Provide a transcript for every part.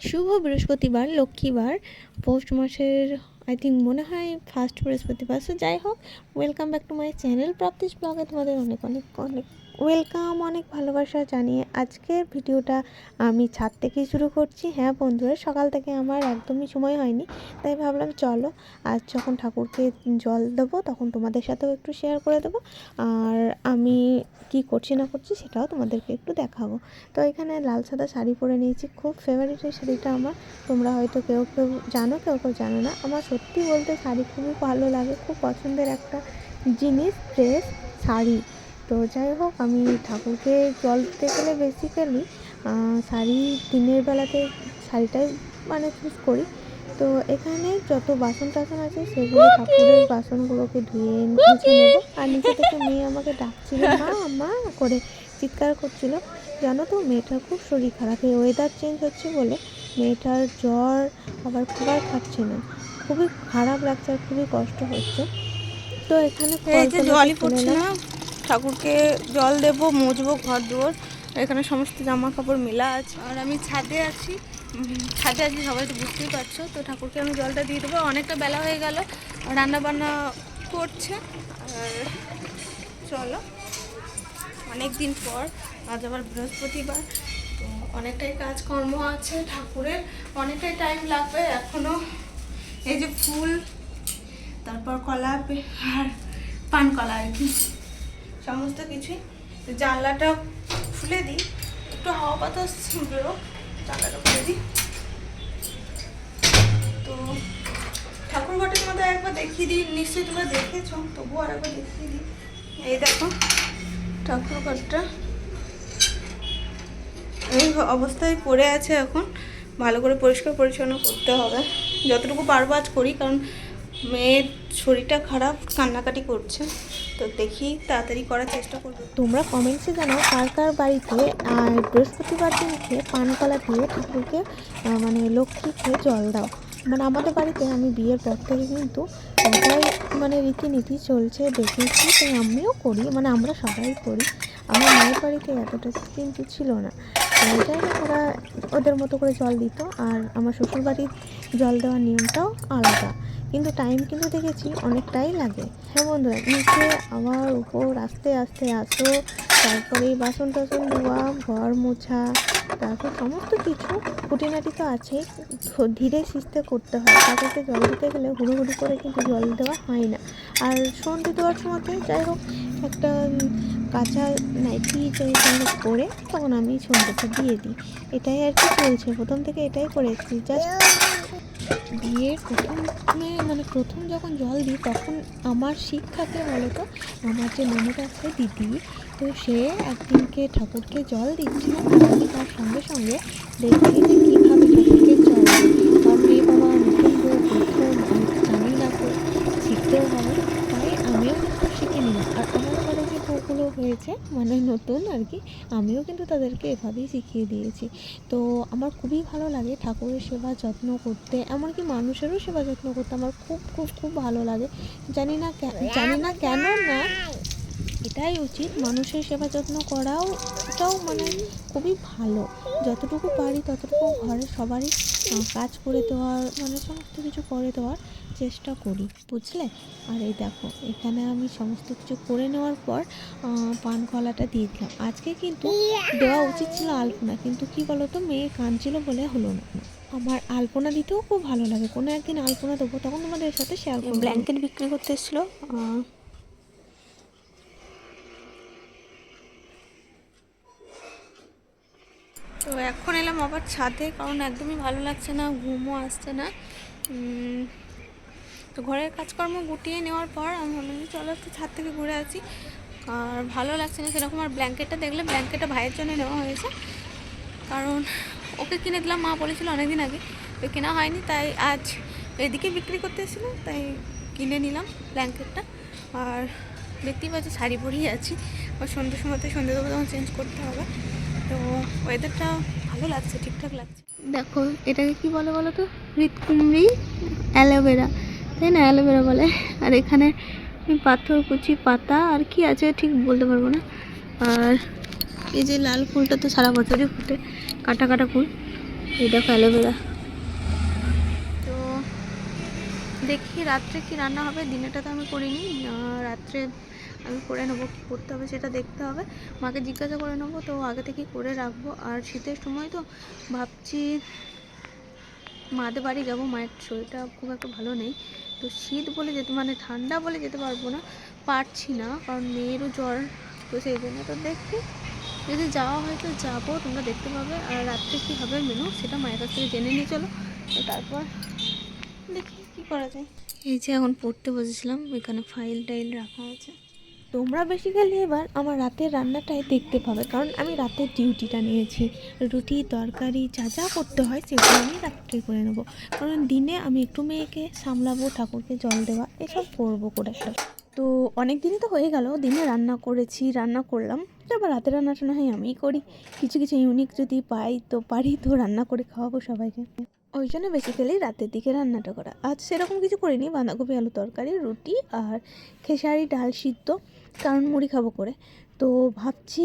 শুভ বৃহস্পতিবার, লক্ষ্মীবার, পৌষ মাসের I think মনে হয় ফার্স্ট বৃহস্পতিবার। সো যাই হোক welcome back to my channel প্রাপ্তিস ব্লগে তোমাদের অনেক অনেক অনেক ওয়েলকাম, অনেক ভালোবাসা জানিয়ে আজকের ভিডিওটা আমি ছাদ থেকেই শুরু করছি। হ্যাঁ বন্ধুরা, সকাল থেকে আমার একদমই সময় হয়নি, তাই ভাবলাম চলো আজ যখন ঠাকুরকে জল দেবো তখন তোমাদের সাথেও একটু শেয়ার করে দেবো। আর আমি কি করছি না করছি সেটাও তোমাদেরকে একটু দেখাবো। তো এখানে লাল সাদা শাড়ি পরে নিয়েছি, খুব ফেভারিট এই শাড়িটা আমার। তোমরা হয়তো কেউ কেউ জানো, কেউ কেউ জানো না। আমার সত্যি বলতে শাড়ি খুবই ভালো লাগে, খুব পছন্দের একটা জিনিস ড্রেস শাড়ি। তো যাই হোক আমি ঠাকুরকে জল দিতে গেলে বেসিক্যালি শাড়ি দিনের বেলাতে শাড়িটাই মানে চুজ করি। তো এখানে যত বাসন টাসন আছে সেগুলো ঠাকুরের বাসনগুলোকে ধুয়ে মুছে নেব। আর নিচে থেকে মেয়ে আমাকে ডাকছিল মা মা করে চিৎকার করছিল। জানো তো মেয়েটার খুব শরীর খারাপ। এই ওয়েদার চেঞ্জ হচ্ছে বলে মেয়েটার জ্বর আবার খাবার খাচ্ছে না। খুবই খারাপ লাগছে আর খুবই কষ্ট হচ্ছে। তো এখানে জলই পড়ছে না? ঠাকুরকে জল দেবো, মুছবো, ঘর দুয়ার। এখানে সমস্ত জামা কাপড় মেলা আছে। আর আমি ছাদে আছি। ছাদে আছি, সবাই তো বুঝতেই পারছ। তো ঠাকুরকে আমি জলটা দিয়ে দেবো। অনেকটা বেলা হয়ে গেল রান্না বান্না করছে। আর চলো অনেক দিন পর, আজ আবার বৃহস্পতিবার। তো অনেকটাই কাজকর্ম আছে ঠাকুরের। অনেকটাই টাইম লাগবে এখনও। এই যে ফুল, তারপর কলা, আর পান কলা আর কি। সমস্ত কিছুই। তো জানলাটা খুলে দিই। একটু হাওয়া বাতাস বেরো, জানলাটা খুলে দিই। তো ঠাকুর ঘরটা তোমাদের একবার দেখিয়ে দিই। নিশ্চয়ই তোমরা দেখেছ, তবুও আর একবার দেখিয়ে দিই। এই দেখো, ঠাকুর ঘরটা। এই অবস্থায় পড়ে আছে এখন। ভালো করে পরিষ্কার পরিচ্ছন্ন করতে হবে। যতটুকু আজ করি, কারণ মেয়ের শরীরটা খারাপ, কান্নাকাটি করছে। তো দেখি তাড়াতাড়ি করার চেষ্টা করব। তোমরা কমেন্টসে জানাও কার কার বাড়িতে আর বৃহস্পতিবার দিনকে পানকলা দিয়ে ঠাকুরকে মানে লক্ষ্মীকে জল দাও। মানে আমাদের বাড়িতে আমি বিয়ের পর থেকে কিন্তু এটাই মানে রীতিনীতি চলছে দেখেছি, তাই আমিও করি মানে আমরা সবাই করি। আমার মায়ের বাড়িতে এতটা কিন্তু ছিল না। এটাই ওরা ওদের মতো করে জল দিত আর আমার শ্বশুর বাড়ির জল দেওয়ার নিয়মটাও আলাদা। কিন্তু টাইম কিন্তু দেখেছি অনেকটাই লাগে। হ্যাঁ বন্ধুরা, নিচে আবার উপর আস্তে আস্তে আসো, তারপরে বাসন টাসন ধোয়া, ঘর মোছা, তারপর সমস্ত কিছু খুঁটিনাটি তো আছেই, ধ- ধীরে সিস্তে করতে হয়। তাদেরকে জল দিতে গেলে হুড়োহুড়ি করে কিন্তু জল দেওয়া হয় না। আর সন্ধে দেওয়ার সময় যাই হোক, একটা কাঁচা নাইটি সঙ্গে পরে তখন আমি সন্ধ্যেটা দিয়ে দিই। এটাই আর কি চলছে। প্রথম থেকে এটাই করে এসেছি জাস্ট বিয়ের প্রথমে মানে প্রথম যখন জল দিই, তখন আমার শিক্ষাতে বলতো, আমার যে ননদ আছে দিদি, তো সে একদিনকে ঠাকুরকে জল দিচ্ছিল তার সঙ্গে সঙ্গে দেখি যে কীভাবে ঠাকুরকে জল দিই কারণ মেয়ে বাবা নতুন বউ প্রথম আমি জানি না তো শিখতেও হবে তাই আমিও কিন্তু শিখে নিলাম আর আমার ঘরে যে বউগুলো হয়েছে মানে নতুন আর কি। আমিও কিন্তু তাদেরকে এভাবেই শিখিয়ে দিয়েছি। তো আমার খুবই ভালো লাগে ঠাকুরের সেবা যত্ন করতে, এমনকি মানুষেরও সেবা যত্ন করতে আমার খুব খুব খুব ভালো লাগে। জানি না জানি না কেন না, এটাই উচিত। মানুষের সেবা যত্ন করাও, এটাও মানে খুবই ভালো। যতটুকু পারি ততটুকু ঘরে সবারই কাজ করে দেওয়ার মানে সমস্ত কিছু করে দেওয়ার চেষ্টা করি, বুঝলে? আর এই দেখো, এখানে আমি সমস্ত কিছু করে নেওয়ার পর পান কলাটা দিয়ে দিলাম। আজকে কিন্তু দেওয়া উচিত ছিল আলপনা, কিন্তু কি বলতো, মেয়ে কাঁদছিল বলে হলো না। আমার আলপনা দিতেও খুব ভালো লাগে। কোনো একদিন আলপনা দেবো, তখন তোমাদের সাথে শেয়ার করব। ব্ল্যাঙ্কেট বিক্রি করতে এসেছিল তো এখন এলাম আবার ছাদে, কারণ একদমই ভালো লাগছে না, ঘুমও আসছে না। তো ঘরের কাজকর্ম গুটিয়ে নেওয়ার পর আমি ভাবলাম যে চলো একটু ছাদ থেকে ঘুরে আসি। আর ভালো লাগছে না, সেরকম আর ব্ল্যাঙ্কেটটা দেখলে ব্ল্যাঙ্কেটটা ভাইয়ের জন্য নেওয়া হয়েছে। কারণ ওকে কিনে দিলাম, মা বলেছিল অনেকদিন আগে, তো কেনা হয়নি, তাই আজ এদিকে বিক্রি করতে এসেছিল, তাই কিনে নিলাম ব্ল্যাঙ্কেটটা। আর দেখতেই পাচ্ছি, শাড়ি পরেই আছি। আর সন্ধ্যের সময় তো সন্ধ্যে তখন চেঞ্জ করতে হবে। ওয়েদারটা ভালো লাগছে ঠিকঠাক লাগছে। দেখো এটাকে কি বলে বলো তো? হৃৎকুমড়ি অ্যালোভেরা। তাই না? অ্যালোভেরা বলে। আর এখানে পাথর কুচি পাতা আর কি আছে ঠিক বলতে পারব না। আর এই যে লাল ফুলটা তো সারা বছরই ফুটে কাটা কাটা ফুল। এই দেখো অ্যালোভেরা। তো দেখি রাত্রে কি রান্না হবে? দিনেটা তো আমি করিনি। রাত্রে আমি করে নেব, কী করতে হবে সেটা দেখতে হবে। মাকে জিজ্ঞাসা করে নেব, তো আগে থেকেই করে রাখব। আর শীতের সময় তো ভাবছি মাদের বাড়ি যাব, মায়ের শরীরটা খুব একটা ভালো নেই। তো শীত বলে যেতে মানে ঠান্ডা বলে যেতে পারব না, পারছি না, কারণ মেয়েরও জ্বর। তো সেই জন্য তো দেখি, যদি যাওয়া হয় তো যাব, তোমরা দেখতে পাবে। আর রাত্রে কী হবে মেনু, সেটা মায়ের কাছ থেকে জেনে নিয়ে চলো। তো তারপর দেখি কী করা যায়। এই যে এখন পড়তে বসেছিলাম, এখানে ফাইল টাইল রাখা আছে। তোমরা বেসিক্যালি এবার আমার রাতের রান্নাটাই দেখতে পাবে। কারণ আমি রাতের ডিউটিটা নিয়েছি। রুটি, তরকারি, যা যা করতে হয় সেগুলো আমি রাত্রে করে নেব। কারণ দিনে আমি একটু মেয়েকে সামলাবো, ঠাকুরকে জল দেওয়া, এসব করব করে তো অনেক দিনই তো হয়ে গেল, দিনে রান্না করেছি, রান্না করলাম। তো এবার রাতের রান্নাটা না হয় আমিই করি। কিছু কিছু ইউনিক যদি পাই, তো পারি তো রান্না করে খাওয়াবো সবাইকে। ওই জন্য বেসিক্যালি রাতের দিকে রান্নাটা করা। আজ সেরকম কিছু করিনি, বাঁধাকপি, আলু তরকারি, রুটি আর খেসারি, ডাল সিদ্ধ। কারণ মুড়ি খাব করে। তো ভাবছি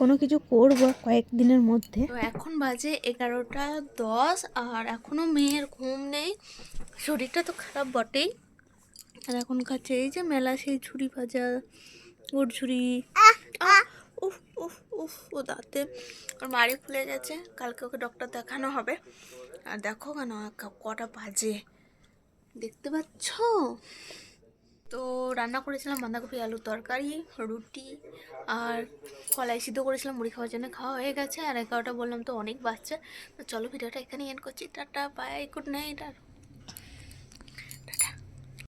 কোনো কিছু করব কয়েকদিনের মধ্যে। তো এখন বাজে এগারোটা দশ আর এখনও মেয়ের ঘুম নেই। শরীরটা তো খারাপ বটেই। আর এখন খাচ্ছে এই যে মেলা, সেই ঝুড়ি ভাজা ওর ঝুড়ি উফ উফ উফ, ও দাঁতে। ওর মাড়ি ফুলে গেছে। কালকে ওকে ডক্টর দেখানো হবে। আর দেখো কেন কটা বাজে। দেখতে পাচ্ছ? তো রান্না করেছিলাম বাঁধাকপি, আলু তরকারি, রুটি আর কলাই সিদ্ধ করেছিলাম, মুড়ি খাওয়ার জন্য খাওয়া হয়ে গেছে। আর এগারোটা বললাম তো অনেক বাচ্চা তো চলো ভিডিওটা এখানে এন্ড করছি। টাটা বাই গুড নাইট আর